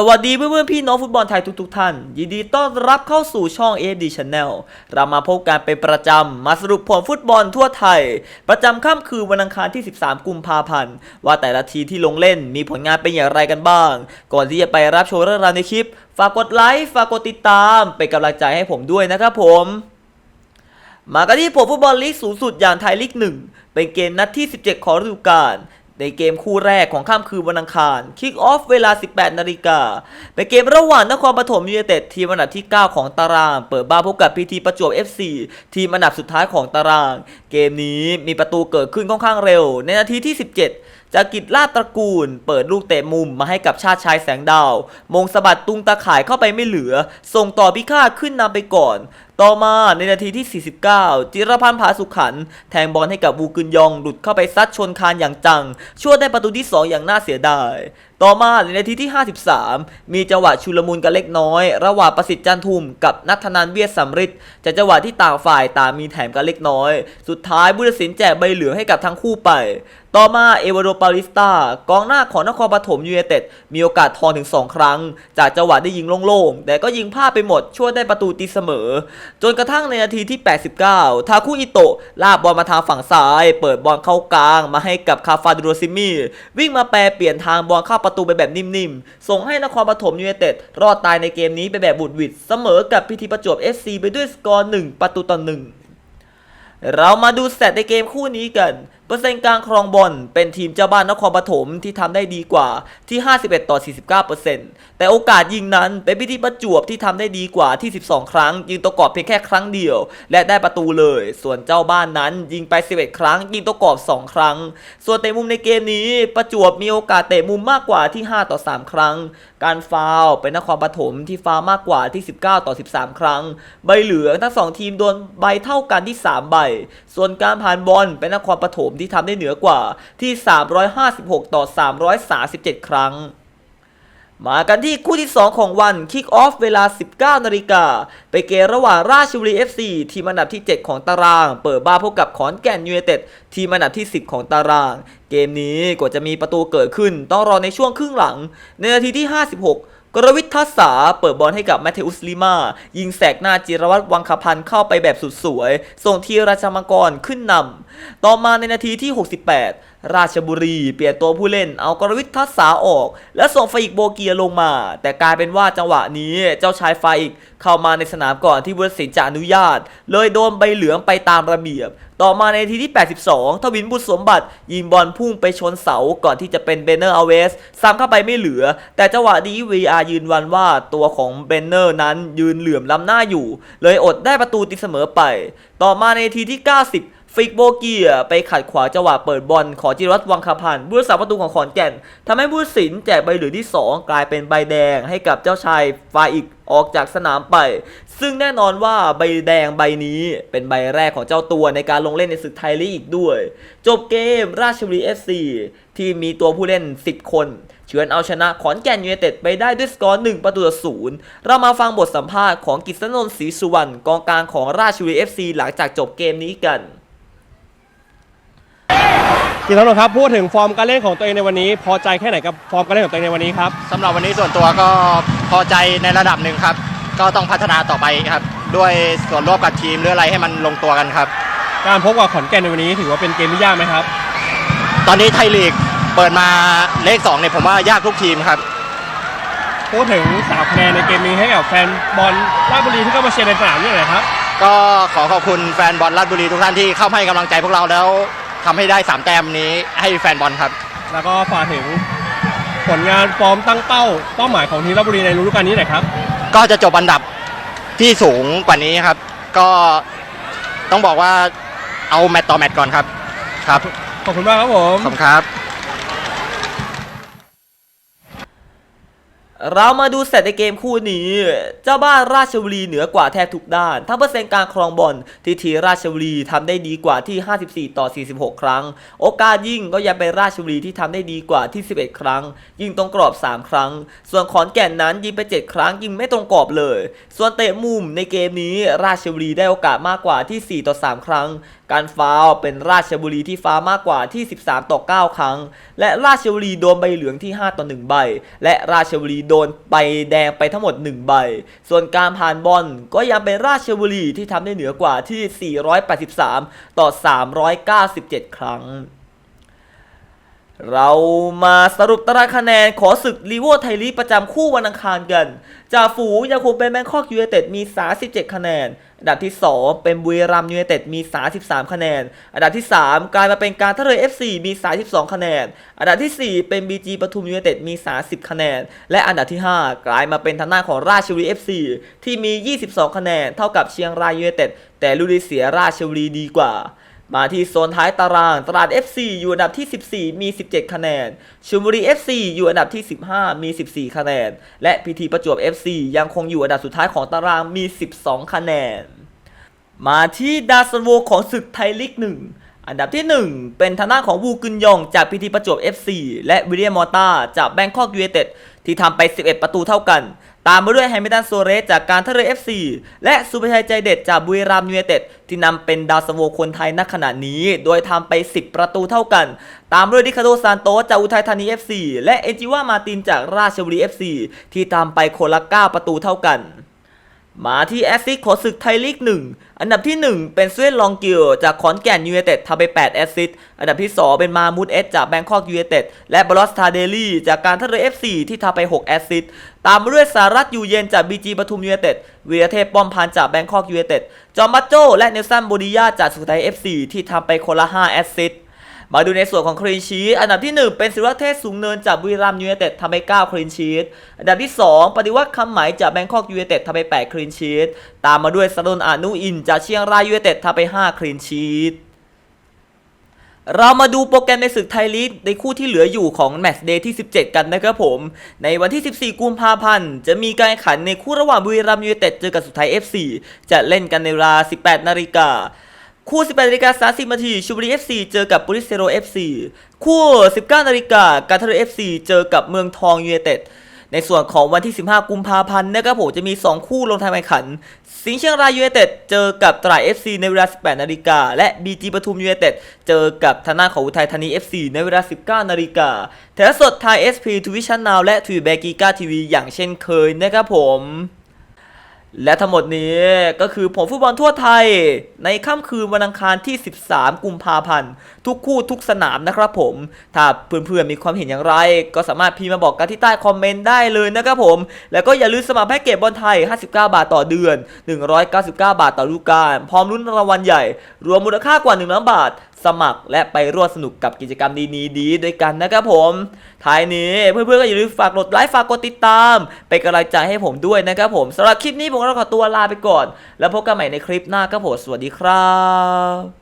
สวัสดีเพื่อนๆพี่น้องฟุตบอลไทยทุกๆท่าน ยินดีต้อนรับเข้าสู่ช่อง AD Channel เรามาพบกันเป็นประจำ มาสรุปผลฟุตบอลทั่วไทย ประจำค่ำคืนวันอังคารที่ 13 กุมภาพันธ์ ว่าแต่ละทีที่ลงเล่นมีผลงานเป็นอย่างไรกันบ้าง ก่อนที่จะไปรับชมเรื่องราวในคลิป ฝากกดไลค์ฝากกดติดตามเป็นกำลังใจให้ผมด้วยนะครับผมมากันที่ผลฟุตบอลลีกสูงสุดอย่างไทยลีกหนึ่งเป็นเกมนัดที่ 17 ของฤดูกาล ในเกมคู่แรกของค่ำคืนวันอังคารคิกออฟเวลา 18 นาฬิกาเป็นเกมระหว่างนครปฐมยูไนเต็ดทีมอันดับที่ 9 ของตาราง เปิดบ้านพบกับพีทีประจวบ FC ทีมอันดับสุดท้ายของตาราง เกมนี้มีประตูเกิดขึ้นค่อนข้างเร็ว ในนาทีที่ 17จากกิจลาดตระกูล เปิดลูกเตะมุมมาให้กับชาติชายแสงดาว มงสะบัดตุงตาข่ายเข้าไปไม่เหลือ ส่งต่อพิฆาตขึ้นนำไปก่อน ต่อมาในนาทีที่ 49 จิรพันธ์ผาสุขขัน แทงบอลให้กับบูกึนยองหลุดเข้าไปซัดชนคานอย่างจัง ช่วยได้ประตูที่ 2 อย่างน่าเสียดาย ต่อมาในนาทีที่ 53 มีจังหวะชุลมุนกันเล็กน้อย ระหว่างประสิทธิ์จันทุมกับนัทนันเวียดสำริดจากจังหวะที่ต่างฝ่ายต่างมีแถมกันเล็กน้อย สุดท้ายบุรสินแจกใบเหลืองให้กับทั้งคู่ไป ต่อมาเอวโดปาลิสตากองหน้าของนครปฐมยูไนเต็ดมีโอกาสทองถึง 2 ครั้ง จากจังหวะได้ยิงโล่งๆแต่ก็ยิงพลาดไปหมดช่วยได้ประตูตีเสมอจนกระทั่งในนาทีที่ 89 ทาคุอิโตะลากบอลมาทางฝั่งซ้าย เปิดบอลเข้ากลางมาให้กับคาฟาดูโรซิมีวิ่งมาแปรเปลี่ยนทางบอลเข้าประตูไปแบบนิ่มๆ ส่งให้นครปฐมยูเนเต็ดรอดตายในเกมนี้ไปแบบบุดหวิดเสมอกับพิธีประจวบ FC ไปด้วยสกอร์ 1 ประตูต่อ1เรามาดูสตในเกมคู่นี้กัน เปอร์เซ็นต์การครองบอลเป็นทีมเจ้าบ้านนครปฐมที่ทำได้ดีกว่าที่ 51 ต่อ 49%แต่โอกาสยิงนั้นเป็นพิธีประจวบที่ทำได้ดีกว่าที่ 12 ครั้ง ยิงตัวกรอบเพียงแค่ครั้งเดียว และได้ประตูเลย ส่วนเจ้าบ้านนั้นยิงไป 11 ครั้ง ยิงตัวกรอบ 2 ครั้ง ส่วนเตะมุมในเกมนี้ประจวบมีโอกาสเตะมุมมากกว่าที่ 5 ต่อ 3 ครั้ง การฟาวเป็นนครปฐมที่ฟาวมากกว่าที่ 19 ต่อ 13 ครั้ง ใบเหลืองทั้งสองทีมโดนใบเท่ากันที่ 3 ใบ ส่วนการผ่านบอลเป็นนครปฐมที่ทำได้เหนือกว่าที่ 356 ต่อ 337 ครั้ง มากันที่คู่ที่ 2 ของวันคิกออฟเวลา 19 นาฬิกาไปเกมระหว่างราชบุรี FC ทีมอันดับที่ 7 ของตาราง เปิดบ้านพบกับขอนแก่นยูไนเต็ดทีมอันดับที่ 10 ของตาราง เกมนี้กว่าจะมีประตูเกิดขึ้น ต้องรอในช่วงครึ่งหลัง ในนาทีที่ 56 กรวิททัศาเปิดบอลให้กับแมทเทอุสลิมา ยิงแสกหน้าจิรวัตรวังคพันธ์เข้าไปแบบสุดสวย ส่งทีราชมังกรขึ้นนำต่อมาในนาทีที่ 68ราชบุรี เปลี่ยนตัวผู้เล่น เอากรวิททัศสาออก และส่งไฟอีกโบเกียลงมา แต่กลายเป็นว่าจังหวะนี้เจ้าชายไฟอีกเข้ามาในสนามก่อนที่บุรศินจะอนุญาต เลยโดนใบเหลืองไปตามระเบียบ ต่อมาในทีที่ 82 ทวินบุตรสมบัติ ยิงบอลพุ่งไปชนเสาก่อนที่จะเป็นเบนเนอร์อเวสซ้ำเข้าไปไม่เหลือ แต่จังหวะนี้ VR ยืนวันว่าตัวของเบนเนอร์นั้นยืนเหลื่อมล้ำหน้าอยู่ เลยอดได้ประตูตีเสมอไป ต่อมาในทีที่ 90 ฟิกโบเกียไปขัดขวางจังหวะเปิดบอลของจิรัตวังคพันธ์ผู้รักษาประตูของขอนแก่นทำให้ผู้สินแจกใบเหลืองที่ 2 กลายเป็นใบแดงให้กับเจ้าชายฟาอีกออกจากสนามไป ซึ่งแน่นอนว่าใบแดงใบนี้เป็นใบแรกของเจ้าตัวในการลงเล่นในศึกไทยลีกอีกด้วย จบเกมราชบุรี FC ที่มีตัวผู้เล่น 10 คนเฉือนเอาชนะขอนแก่นยูไนเต็ดไปได้ด้วยสกอร์1ประตูต่อศูนย์เรามาฟังบทสัมภาษณ์ของกิษณนนท์ศรีสุวรรณกองกลางของราชบุรี FC หลังจากจบเกมนี้กัน กินทั้งหมดครับพูดถึงฟอร์มการเล่นของตัวเองในวันนี้ พอใจแค่ไหนกับฟอร์มการเล่นของตัวเองในวันนี้ครับสำหรับวันนี้ส่วนตัวก็พอใจในระดับหนึ่งครับ ก็ต้องพัฒนาต่อไปครับ ด้วยส่วนร่วมกับทีมหรืออะไรให้มันลงตัวกันครับ การพบกับขอนแก่นในวันนี้ถือว่าเป็นเกมที่ยากไหมครับ ตอนนี้ไทยลีกเปิดมาเลข2เนี่ยผมว่ายากทุกทีมครับพูดถึงสามคะแนนในเกมนี้ให้กับแฟนบอลราชบุรีที่เข้ามาเชียร์ในสนามนี่หน่อยครับก็ขอขอบคุณแฟนบอลราชบุรีทุกท่านที่เข้าให้กำลังใจพวกเราแล้ว ทำให้ได้ 3 แต้มนี้ให้แฟนบอลครับ แล้วก็ฝากถึงผลงานฟอร์มตั้งเป้าเป้าหมายของทีมราชบุรีในฤดูกาลนี้หน่อยครับ ก็จะจบอันดับที่สูงกว่านี้ครับ ก็ต้องบอกว่าเอาแมตต์ต่อแมตต์ก่อนครับ ครับ ขอบคุณมากครับผม ขอบคุณครับ เรามาดูสเตตในเกมคู่นี้ เจ้าบ้านราชบุรีเหนือกว่าแทบทุกด้าน ทั้งเปอร์เซ็นต์การครองบอลที่ทีราชบุรีทำได้ดีกว่าที่ 54 ต่อ 46 ครั้ง โอกาสยิงก็ยังเป็นราชบุรีที่ทำได้ดีกว่าที่ 11 ครั้ง ยิงตรงกรอบ 3 ครั้ง ส่วนขอนแก่นนั้นยิงไป 7 ครั้งยิงไม่ตรงกรอบเลย ส่วนเตะมุมในเกมนี้ราชบุรีได้โอกาสมากกว่าที่ 4 ต่อ 3 ครั้ง การฟาวเป็นราชบุรีที่ฟาวมากกว่าที่ 13 ต่อ 9 ครั้ง และราชบุรีโดนใบเหลืองที่ 5 ต่อ 1 ใบ และราชบุรีโดนใบแดงไปทั้งหมด 1 ใบ ส่วนการผ่านบอลก็ยังเป็นราชบุรีที่ทำได้เหนือกว่าที่ 483 ต่อ 397 ครั้ง เรามาสรุปตารางคะแนนขอศึกลีโวไทยลีกประจำคู่วันอังคารกันจ่าฝูยังคงเป็นแบงคอกยูเนเต็ดมี 37 คะแนน อันดับที่ 2 เป็นบุรีรัมย์ยูไนเต็ดมี 33 คะแนน อันดับที่ 3 กลายมาเป็นการท่าเรือ FC มี 32 คะแนน อันดับทีสี่ 4 เป็น BG ปทุมยูไนเต็ดมี 30 คะแนน และอันดับที่ 5 กลายมาเป็นทางหน้าของราชบุรี FC ที่มี 22 คะแนน เท่ากับเชียงรายยูไนเต็ดแต่ลูดีเสียราชบุรีดีกว่า มาที่โซนท้ายตาราง ตราด FC อยู่อันดับที่ 14 มี 17 คะแนนชลบุรี FC อยู่อันดับที่ 15 มี 14 คะแนน และพีทีประจวบ FC ยังคงอยู่อันดับสุดท้ายของตารางมี 12 คะแนน มาที่ดาซันโวของศึกไทยลีกหนึ่งอันดับที่ 1 เป็นทางด้านของวูกึนยองจากพีทีประจวบ FC และวิลเลียมมอร์ตาจากแบงคอกยู i นเต็ดที่ทำไป 11 ประตูเท่ากัน ตามมาด้วยแฮมิลตันโซเรสจากการท่าเรือ FC และสุภชัยใจเด็ดจากบุรีรัมย์ยูไนเต็ดที่นำเป็นดาวสโวคนไทยณขณะนี้ โดยทำไป 10 ประตูเท่ากัน ตามด้วยดิคาโดซานโตจากอุทัยธานี FC และเอจิว่ามาตินจากราชบุรี FC ที่ทำไปคนละ 9 ประตูเท่ากัน มาที่แอสซิสของศึกไทยลีก 1 อันดับที่ 1 เป็นสเวนลองกิลจากขอนแก่นยูไนเต็ดทำไป 8 แอสซิสอันดับที่ 2 เป็นมามูดเอสจากแบงคอกยูไนเต็ดและบรอสทาเดลี่จากการท่าเรือ FC ที่ทำไป 6 แอสซิสตามมาด้วยสารัตอยู่เย็นจากบีจีปทุมยูไนเต็ดวีรเทพป้อมพันจากแบงคอกยูไนเต็ดจอมบัตโจและเนลสันโบดิยาจากสุโขทัย FC ที่ทำไปคนละ 5 แอสซิส มาดูในส่วนของคลีนชีตอันดับที่ 1 เป็นศิวเทศสูงเนินจากบุรีรัมย์ยูไนเต็ดทำไป9คลีนชีตอันดับที่ 2 ปฏิวัติคำไหมจากแบงคอกยูไนเต็ดทำไป8คลีนชีตตามมาด้วยสดนอานุอินจากเชียงรายยูไนเต็ดทำไป5คลีนชีตเรามาดูโปรแกรมในศึกไทยลีกในคู่ที่เหลืออยู่ของแมตช์เดย์ที่ 17 กันนะครับผม ในวันที่ 14 กุมภาพันธ์ จะมีการแข่งขันในคู่ระหว่างบุรีรัมย์ยูไนเต็ดเจอกับสุดท้าย FC จะเล่นกันในเวลา 18 นาฬิกา คู่ 18นาฬิกา30นาทีชูบุรี FC เจอกับปุริเซโร FC คู่ 19นาฬิกาการทาเรือ FC เจอกับเมืองทองยูไนเต็ดในส่วนของวันที่ 15 กุมภาพันธ์นะครับผมจะมี 2 คู่ลงทางแข่งขัน สิงห์เชียงรายยูไนเต็ดเจอกับตราด FC ในเวลา 18 นาฬิกา และ BG ปทุมยูไนเต็ดเจอกับทนาของอุทัยธานี FC ในเวลา 19 นาฬิกาแถวสดทาง SP ทวิชั่นนาวและทวีแบกีก้าทีวีอย่างเช่นเคยนะครับผม และทั้งหมดนี้ก็คือผลฟุตบอลทั่วไทย ในค่ำคืนวันอังคารที่ 13 กุมภาพันธ์ ทุกคู่ทุกสนามนะครับผม ถ้าเพื่อนๆมีความเห็นอย่างไร ก็สามารถพิมพ์มาบอกกันที่ใต้คอมเมนต์ได้เลยนะครับผม แล้วก็อย่าลืมสมัครแพ็กเกจบอลไทย 59 บาทต่อเดือน 199 บาทต่อฤดูกาลพร้อมลุ้นรางวัลใหญ่ รวมมูลค่ากว่า1ล้านบาทสมัครและไปร่วมสนุกกับกิจกรรมดีๆดีด้วยกันนะครับผมท้ายนี้เพื่อนๆก็อย่าลืมฝากกดไลค์ฝากกดติดตาม เป็นกำลังใจให้ผมด้วยนะครับผมสำหรับคลิปนี้ผมก็ขอตัวลาไปก่อน แล้วพบกันใหม่ในคลิปหน้าครับผมสวัสดีครับ